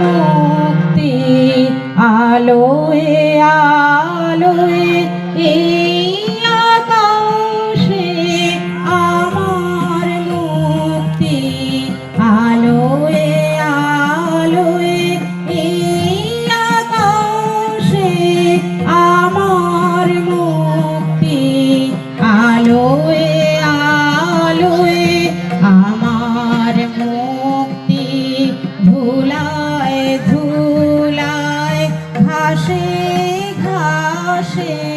মুক্তি আলোয় আকাশে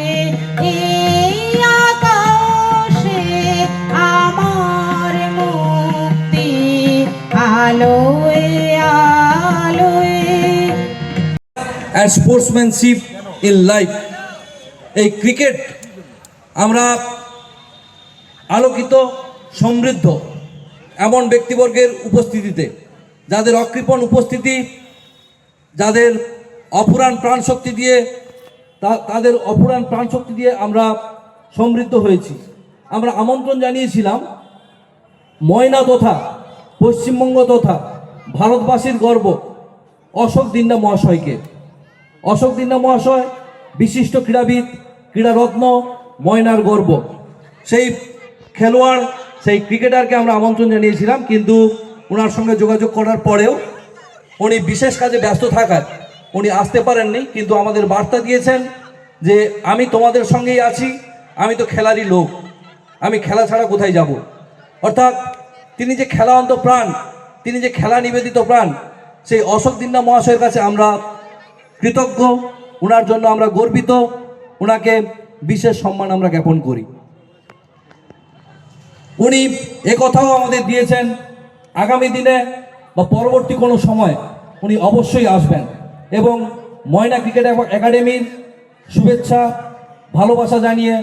অ্যান্ড স্পোর্টসম্যানশিপ ইন লাইফ এই ক্রিকেট আমরা আলোকিত, সমৃদ্ধ এমন ব্যক্তিবর্গের উপস্থিতিতে, যাদের অকৃপণ উপস্থিতি, যাদের অপুরাণ প্রাণশক্তি দিয়ে তাদের অপুরাণ প্রাণশক্তি দিয়ে আমরা সমৃদ্ধ হয়েছি। আমরা আমন্ত্রণ জানিয়েছিলাম ময়না তথা পশ্চিমবঙ্গ তথা ভারতবাসীর গর্ব অশোক দিন্ডা মহাশয়কে। অশোক দিন্ডা মহাশয় বিশিষ্ট ক্রীড়াবিদ, ক্রীড়ারত্ন, ময়নার গর্ব। সেই খেলোয়াড়, সেই ক্রিকেটারকে আমরা আমন্ত্রণ জানিয়েছিলাম, কিন্তু ওনার সঙ্গে যোগাযোগ করার পরেও উনি বিশেষ কাজে ব্যস্ত থাকার উনি আসতে পারেননি, কিন্তু আমাদের বার্তা দিয়েছেন যে আমি তোমাদের সঙ্গেই আছি, আমি তো খেলারই লোক, আমি খেলা ছাড়া কোথায় যাব? অর্থাৎ তিনি যে খেলা অন্ত প্রাণ, তিনি যে খেলা নিবেদিত প্রাণ, সেই অশোক দিন্না মহাশয়ের কাছে আমরা কৃতজ্ঞ ওনার জন্য আমরা গর্বিত ওনাকে বিশেষ সম্মান আমরা জ্ঞাপন করি। উনি কথাও আমাদের দিয়েছেন, আগামী দিনে বা পরবর্তী কোনো সময় উনি অবশ্যই আসবেন। এবং ময়না ক্রিকেট একাডেমির শুভেচ্ছা, ভালোবাসা জানিয়ে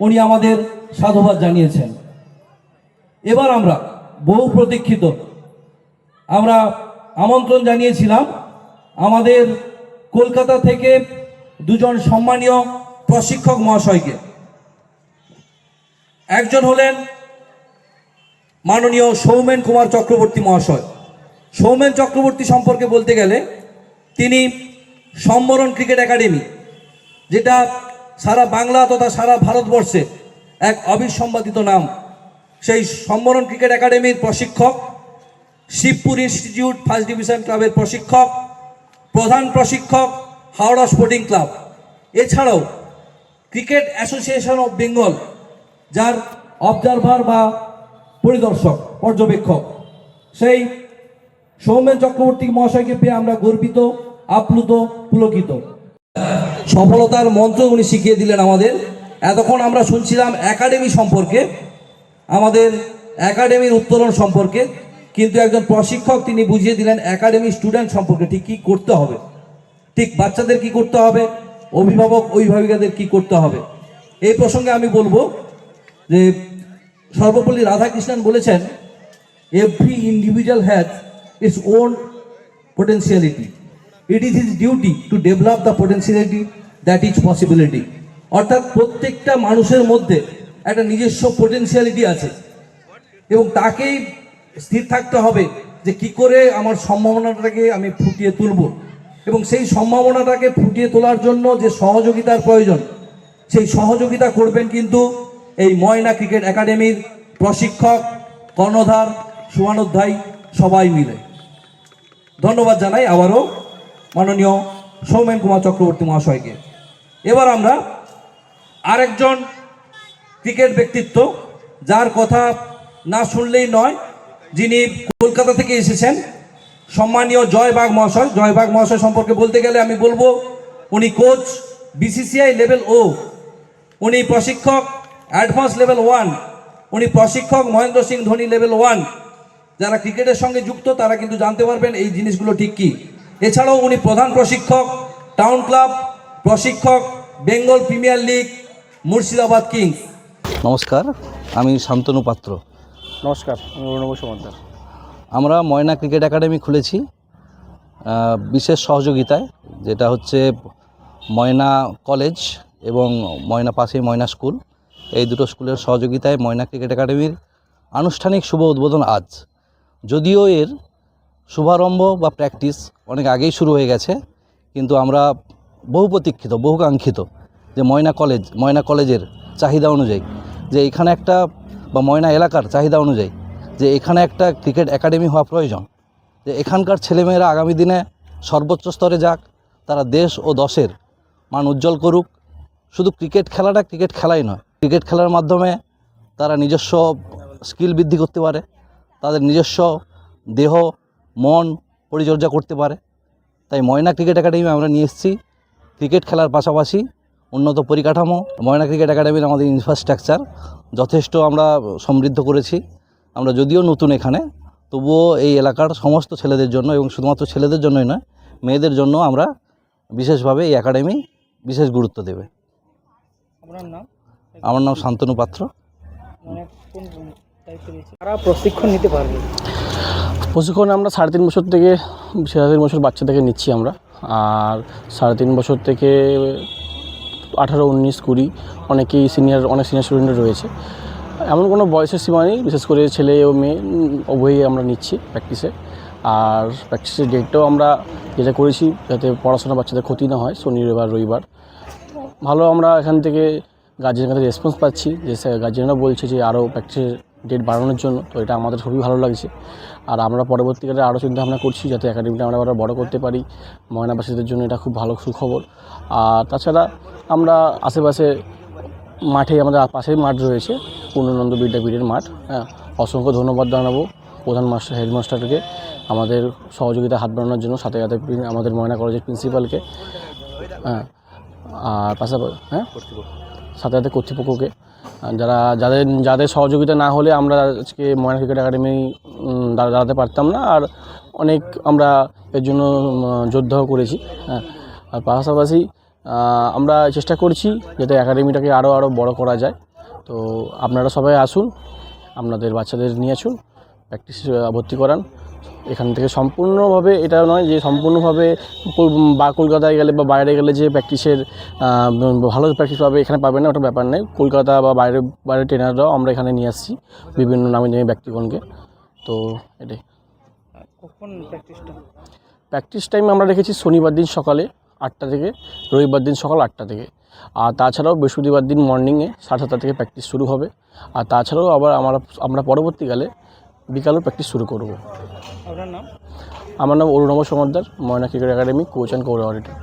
উনি আমাদের সাধুবাদ জানিয়েছেন। এবার আমরা বহু প্রতীক্ষিত। আমরা আমন্ত্রণ জানিয়েছিলাম আমাদের কলকাতা থেকে দুজন সম্মানীয় প্রশিক্ষক মহাশয়কে। একজন হলেন মাননীয় সৌমেন কুমার চক্রবর্তী মহাশয়। সৌমেন চক্রবর্তী সম্পর্কে বলতে গেলে তিনি সম্বরণ ক্রিকেট একাডেমি, যেটা সারা বাংলা তথা সারা ভারতবর্ষে এক অবিসম্বাদিত নাম। সেই সম্বরণ ক্রিকেট একাডেমির প্রশিক্ষক, শিবপুর ইনস্টিটিউট ফার্স্ট ডিভিশন ক্লাবের প্রশিক্ষক, প্রধান প্রশিক্ষক, হাওড়া স্পোর্টিং ক্লাব। এছাড়াও ক্রিকেট অ্যাসোসিয়েশন অফ বেঙ্গল, যার অবজারভার বা পরিদর্শক, পর্যবেক্ষক। সেই সৌমেন চক্রবর্তী মহাশয়কে পেয়ে আমরা গর্বিত, আপ্লুত, পুলকিত। সফলতার মন্ত্র উনি শিখিয়ে দিলেন আমাদের। এতক্ষণ আমরা শুনছিলাম একাডেমি সম্পর্কে, আমাদের একাডেমির উত্তোলন সম্পর্কে, কিন্তু একজন প্রশিক্ষক তিনি বুঝিয়ে দিলেন একাডেমি স্টুডেন্ট সম্পর্কে ঠিক কী করতে হবে। ঠিক বাচ্চাদের কি করতে হবে, অভিভাবক, অভিভাবিকাদের কি করতে হবে। এই প্রসঙ্গে আমি বলব যে সর্বপল্লী রাধাকৃষ্ণন বলেছেন every individual has its own potentiality. It is his duty to develop the potentiality that is possibility. অর্থাৎ প্রত্যেকটা মানুষের মধ্যে একটা নিজস্ব পোটেন্সিয়ালিটি আছে এবং তাকেই স্থির থাকতে হবে যে কি করে আমার সম্ভাবনাটাকে আমি ফুটিয়ে তুলব এবং সেই সম্ভাবনাটাকে ফুটিয়ে তোলার জন্য যে সহযোগিতার প্রয়োজন, সেই সহযোগিতা করবেন কিন্তু এই ময়না ক্রিকেট একাডেমির প্রশিক্ষক, কর্ণধার সুমানোধ্যায় সবাই মিলে ধন্যবাদ জানাই আবারও মাননীয় সৌমেন কুমার চক্রবর্তী মহাশয়কে। এবার আমরা আরেকজন ক্রিকেট ব্যক্তিত্ব, যার কথা না শুনলেই নয়, যিনি কলকাতা থেকে এসেছেন, সম্মানীয় জয়বাগ মহাশয়। জয়বাগ মহাশয় সম্পর্কে বলতে গেলে আমি বলব, উনি কোচ বিসিসিআই লেভেল ও উনি প্রশিক্ষক অ্যাডভান্স লেভেল ওয়ান উনি প্রশিক্ষক মহেন্দ্র সিং ধোনি লেভেল ওয়ান যারা ক্রিকেটের সঙ্গে যুক্ত তারা কিন্তু জানতে পারবেন এই জিনিসগুলো ঠিক কি। এছাড়াও উনি প্রধান প্রশিক্ষক টাউন ক্লাব প্রশিক্ষক Bengal premier league Murshidabad kings. নমস্কার আমি শান্তনু পাত্র। নমস্কার আমি অর্ণব আমরা ময়না ক্রিকেট একাডেমি খুলেছি বিশেষ সহযোগিতায় যেটা হচ্ছে ময়না কলেজ এবং ময়না পাশেই ময়না স্কুল। এই দুটো স্কুলের সহযোগিতায় ময়না ক্রিকেট একাডেমির আনুষ্ঠানিক শুভ উদ্বোধন আজ। যদিও এর শুভারম্ভ বা প্র্যাকটিস অনেক আগেই শুরু হয়ে গেছে, কিন্তু আমরা বহু প্রতীক্ষিত বহুকাঙ্ক্ষিত যে ময়না কলেজ ময়না কলেজের চাহিদা অনুযায়ী, যে এখানে একটা বা ময়না এলাকার চাহিদা অনুযায়ী, যে এখানে একটা ক্রিকেট একাডেমি হওয়া প্রয়োজন, যে এখানকার ছেলেমেয়েরা আগামী দিনে সর্বোচ্চ স্তরে যাক, তারা দেশ ও দশের মান উজ্জ্বল করুক। শুধু ক্রিকেট খেলাটা ক্রিকেট খেলাই নয় ক্রিকেট খেলার মাধ্যমে তারা নিজস্ব স্কিল বৃদ্ধি করতে পারে। তাদের নিজস্ব দেহ মন পরিচর্যা করতে পারে। তাই ময়না ক্রিকেট একাডেমি আমরা নিয়ে এসেছি। ক্রিকেট খেলার পাশাপাশি উন্নত পরিকাঠামো ময়না ক্রিকেট একাডেমির আমাদের ইনফ্রাস্ট্রাকচার যথেষ্ট আমরা সমৃদ্ধ করেছি। আমরা যদিও নতুন এখানে তবুও এই এলাকার সমস্ত ছেলেদের জন্য এবং শুধুমাত্র ছেলেদের জন্যই নয় মেয়েদের জন্য আমরা বিশেষভাবে এই একাডেমি বিশেষ গুরুত্ব দেবে। আমার নাম শান্তনু পাত্র। কারা প্রশিক্ষণ নিতে পারবে। প্রশিক্ষণ আমরা সাড়ে তিন বছর থেকে, সাড়ে তিন বছর বাচ্চা থেকে নিচ্ছি আমরা। আর সাড়ে তিন বছর থেকে আঠারো, উনিশ, কুড়ি অনেকেই সিনিয়র অনেক সিনিয়র স্টুডেন্ট রয়েছে। এমন কোনো বয়সের সীমা নেই, বিশেষ করে ছেলে ও মেয়ে, উভয়ই আমরা নিচ্ছি প্র্যাকটিসে আর প্র্যাকটিসের ডেটটাও আমরা যেটা করেছি, যাতে পড়াশোনা বাচ্চাদের ক্ষতি না হয় শনি রবিবার। রবিবার ভালো আমরা এখান থেকে গার্জেনের কাছে রেসপন্স পাচ্ছি, যে গার্জেনরা বলছে যে আরও প্র্যাকটিসের ডেট বাড়ানোর জন্য, তো এটা আমাদের খুবই ভালো লাগছে। আর আমরা পরবর্তীকালে আরও চিন্তা ভাবনা করছি যাতে একাডেমিটা আমরা আরও বড় করতে পারি, ময়নাবাসীদের জন্য এটা খুব ভালো সুখবর। আর তাছাড়া আমরা আশেপাশে মাঠে আমাদের পাশেই মাঠ রয়েছে, পূর্ণানন্দ বিদ্যাপীঠের মাঠ। হ্যাঁ অসংখ্য ধন্যবাদ জানাব প্রধান মাস্টার হেডমাস্টারকে আমাদের সহযোগিতা হাত বাড়ানোর জন্য, সাথে সাথে আমাদের ময়না কলেজের প্রিন্সিপালকে হ্যাঁ আর পাশাপাশি হ্যাঁ? সাথে সাথে কর্তৃপক্ষকে। যারা যাদের যাদের সহযোগিতা না হলে আমরা আজকে ময়না ক্রিকেট একাডেমি দাঁড়াতে পারতাম না। আর অনেক আমরা এর জন্য যোদ্ধাও করেছি। হ্যাঁ। আর পাশাপাশি আমরা চেষ্টা করছি যাতে একাডেমিটাকে আরও আরও বড় করা যায়। তো আপনারা সবাই আসুন। আপনাদের বাচ্চাদের নিয়ে আসুন। প্র্যাকটিস ভর্তি করান। এখান থেকে সম্পূর্ণভাবে এটা নয় যে সম্পূর্ণভাবে বা কলকাতায় গেলে বা বাইরে গেলে যে প্র্যাকটিসের ভালো প্র্যাকটিস পাবে এখানে পাবে না ওটা ব্যাপার নেই কলকাতা বা বাইরে বাইরে ট্রেনাররাও আমরা এখানে নিয়ে আসছি বিভিন্ন নামি দামি ব্যক্তিগণকে। তো এটাই। কখন প্র্যাকটিসটা প্র্যাকটিস টাইম আমরা রেখেছি শনিবার দিন সকালে আটটা থেকে রবিবার দিন সকাল আটটা থেকে। আর তাছাড়াও বৃহস্পতিবার দিন মর্নিংয়ে সাড়ে সাতটা থেকে প্র্যাকটিস শুরু হবে। আর তাছাড়াও আবার আমরা আমরা পরবর্তীকালে বিকালেও প্র্যাকটিস শুরু করব। আপনার নাম? আমার নাম Arunab Samaddar Moyna cricket academy coach and coordinator